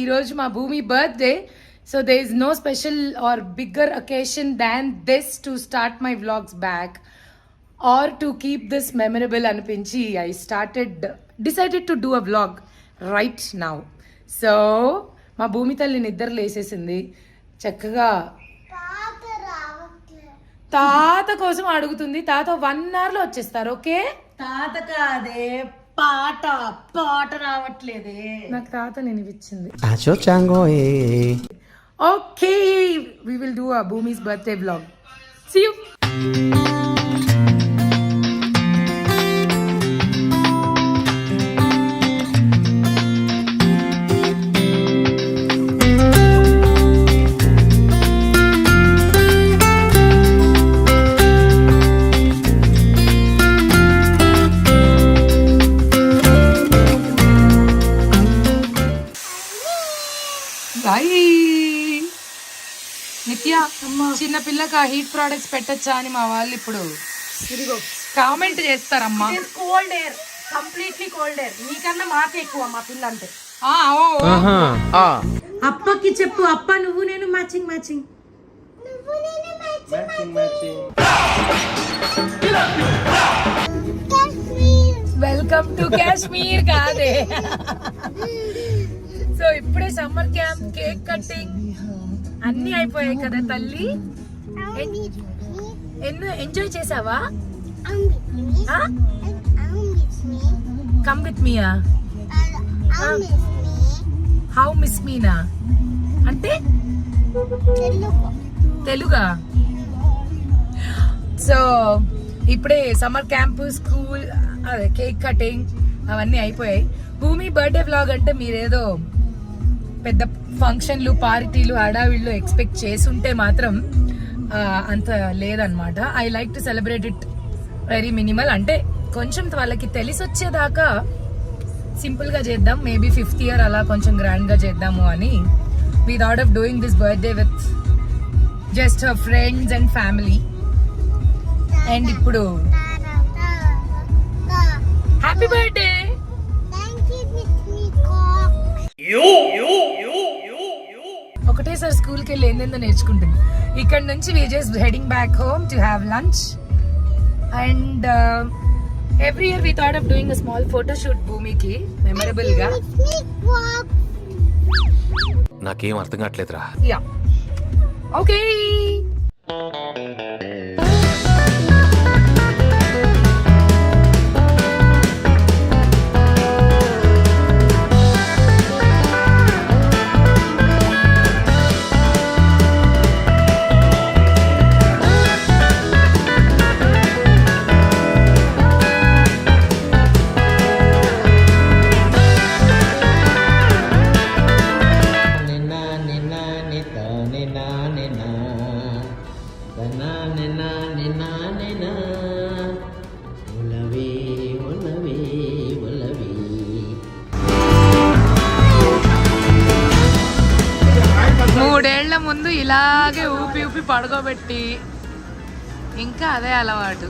ఈరోజు మా Bhoomi birthday so they is no special or bigger occasion than this to start my vlogs back or to keep this memorable అనిపించి I started decided to do a vlog right now so మా భూమి తల్లి నిద్ర లేసేసింది. చక్కగా తాత కోసం అడుగుతుంది. తాత వన్ అవర్లో వచ్చేస్తారు ఓకే? తాత కాదే పాట పాట రావట్లేదే. నాకు తాత నేను ఇచ్చింది. Okay we will do a Bhoomi's birthday vlog see you Nitya చిన్న పిల్లకి ఆ హీట్ ప్రోడక్ట్స్ పెట్టచ్చా అని మా వాళ్ళు ఇప్పుడు కామెంట్ చేస్తారమ్మా. Cold air completely cold air నీకన్నా మాకే ఎక్కువ మా పిల్ల అంటే. అప్పకి చెప్పు అప్ప నువ్వు నేను matching matching. Welcome to Kashmir కాదే. సో ఇప్పుడే సమ్మర్ క్యాంప్ కేక్ కటింగ్ అన్ని అయిపోయాయి కదా తల్లి? ఎన్నో ఎంజాయ్ చేసావా? కమ్ విత్ మీయా హౌ మిస్ మీనా అంటే? తెలుగా? సో ఇప్పుడే సమ్మర్ క్యాంప్ స్కూల్ అదే కేక్ కటింగ్ అవన్నీ అయిపోయాయి. భూమి బర్త్డే వ్లాగ్ అంటే మీరేదో పెద్ద ఫంక్షన్లు పార్టీలు హడావిళ్ళు ఎక్స్పెక్ట్ చేసుంటే మాత్రం అంత లేదనమాట I like to celebrate it very minimal అంటే కొంచెం వాళ్ళకి తెలిసి వచ్చేదాకా చేద్దాం. మేబీ ఫిఫ్త్ ఇయర్ అలా కొంచెం గ్రాండ్గా చేద్దాము అని. We thought of doing this birthday with just friends and family and ఇప్పుడు హ్యాపీ బర్త్డే ఒకటేసారి స్కూల్కి వెళ్ళి ఏందేందో నేర్చుకుంటుంది. ఇక్కడ నుంచి we just heading back home to have lunch and every year we thought of doing a small photo shoot భూమికి మెమరబుల్గా. నాకేం అర్థం కావట్లేదురా. యా ఓకే తన నిన్న నిన్న నిన్న ఉలవే ఉలవే ఉలవే మూడేళ్ల ముందు ఇలాగే ఊపి ఊపి పడుకోబెట్టి ఇంకా అదే అలవాటు